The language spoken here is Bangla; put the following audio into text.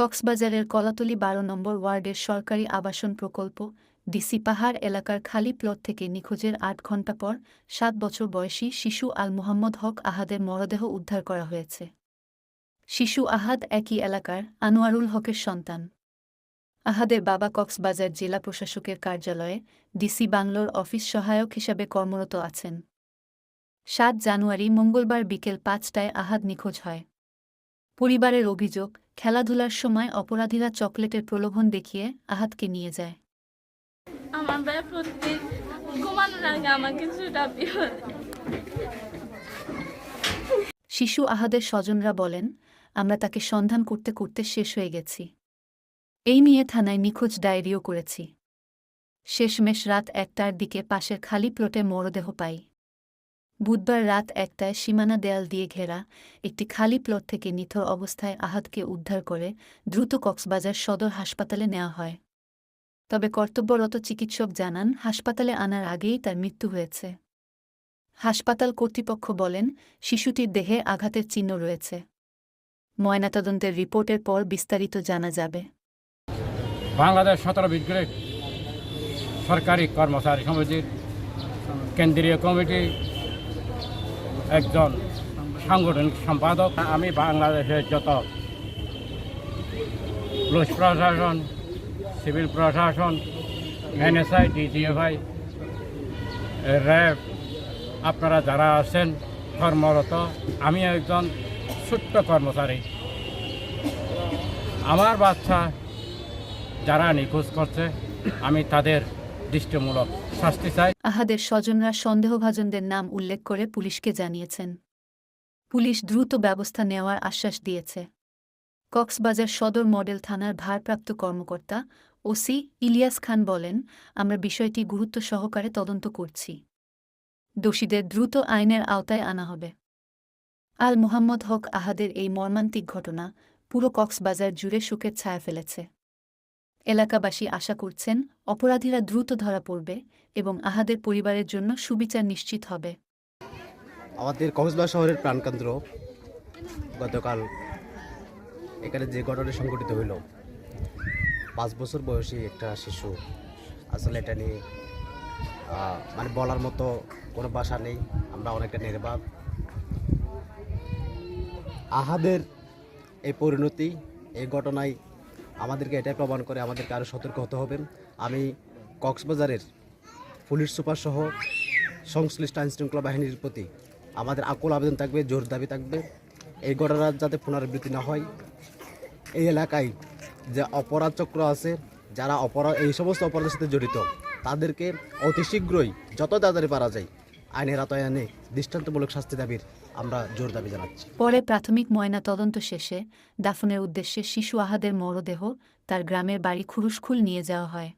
কক্সবাজারের কলাতলি বারো নম্বর ওয়ার্ডের সরকারি আবাসন প্রকল্প ডিসি পাহাড় এলাকার খালি প্লট থেকে নিখোঁজের আট ঘণ্টা পর সাত বছর বয়সী শিশু আল মোহাম্মদ হক আহাদের মরদেহ উদ্ধার করা হয়েছে। শিশু আহাদ একই এলাকার আনোয়ারুল হকের সন্তান। আহাদের বাবা কক্সবাজার জেলা প্রশাসকের কার্যালয়ে ডিসি বাংলোর অফিস সহায়ক হিসাবে কর্মরত আছেন। সাত জানুয়ারি মঙ্গলবার বিকেল পাঁচটায় আহাদ নিখোঁজ হয়। পরিবারের অভিযোগ খেলাধুলার সময় অপরাধীরা চকলেটের প্রলোভন দেখিয়ে আহাতকে নিয়ে যায়। আমার ভাই ঘুমানোর আগে আমাকে শিশু আহাদের স্বজনরা বলেন আমরা তাকে সন্ধান করতে করতে শেষ হয়ে গেছি। এই নিয়ে থানায় নিখোঁজ ডায়েরিও করেছি। শেষমেশ রাত একটার দিকে পাশের খালি প্লটে মরদেহ পাই। বুধবার রাত একটায় সীমানা দেয়াল দিয়ে ঘেরা একটি খালি প্লট থেকে নিথর অবস্থায় আহাদকে উদ্ধার করে দ্রুত কক্সবাজার সদর হাসপাতালে নেওয়া হয়। তবে কর্তব্যরত চিকিৎসক জানান, হাসপাতালে আনার আগেই তার মৃত্যু হয়েছে। হাসপাতাল কর্তৃপক্ষ বলেন, শিশুটির দেহে আঘাতের চিহ্ন রয়েছে। ময়নাতদন্তের রিপোর্টের পর বিস্তারিত জানা যাবে। বাংলাদেশ সতেরো সরকারি কর্মচারী সমিতির কেন্দ্রীয় কমিটি একজন সাংগঠনিক সম্পাদক। আমি বাংলাদেশের যত পুলিশ প্রশাসন, সিভিল প্রশাসন, এনএসআই, ডিজিএফআই, র্যাব, আপনারা যারা আছেন, কর্মরত, আমি একজন ছোট্ট কর্মচারী। আমার বাচ্চা যারা নিখোঁজ করছে, আমি তাদের দৃষ্টিমূলক শাস্তি চাই। আহাদের স্বজনরা সন্দেহভাজনদের নাম উল্লেখ করে পুলিশকে জানিয়েছেন। পুলিশ দ্রুত ব্যবস্থা নেওয়ার আশ্বাস দিয়েছে। কক্সবাজার সদর মডেল থানার ভারপ্রাপ্ত কর্মকর্তা ওসি ইলিয়াস খান বলেন, আমরা বিষয়টি গুরুত্ব সহকারে তদন্ত করছি। দোষীদের দ্রুত আইনের আওতায় আনা হবে। আল মোহাম্মদ হক আহাদের এই মর্মান্তিক ঘটনা পুরো কক্সবাজার জুড়ে শোকের ছায়া ফেলেছে। এলাকাবাসী আশা করছেন অপরাধীরা দ্রুত ধরা পড়বে এবং আহাদের পরিবারের জন্য সুবিচার নিশ্চিত হবে। আমাদের কক্সবাজার শহরের প্রাণকেন্দ্র গতকাল এখানে যে ঘটনা সংঘটিত হইল, পাঁচ বছর বয়সী একটা শিশু আসলে এটা নিয়ে মানে বলার মতো কোনো ভাষা নেই, আমরা অনেকটা নির্বাক। আহাদের এই পরিণতি, এই ঘটনায় আমাদেরকে এটাই প্রমাণ করে, আমাদেরকে আরও সতর্ক হতে হবে। আমি কক্সবাজারের পুলিশ সুপার সহ সংশ্লিষ্ট আইনশৃঙ্খলা বাহিনীর প্রতি আমাদের আকুল আবেদন থাকবে, জোর দাবি থাকবে। এই ঘটনার যাতে পুনরাবৃত্তি না হয়। এই এলাকায় যে অপরাধ চক্র আছে, যারা অপরাধ এই সমস্ত অপরাধের সাথে জড়িত, তাদেরকে অতি শীঘ্রই যত তাড়াতাড়ি পারা যায় আইনের আতয় আনে, দৃষ্টান্তমূলক শাস্তি দাবির আমরা জোর দাবি জানাচ্ছি। পরে প্রাথমিক ময়না তদন্ত শেষে দাফনের উদ্দেশ্যে শিশু আহাদের মরদেহ তার গ্রামের বাড়ি খুরুশখুল নিয়ে যাওয়া হয়।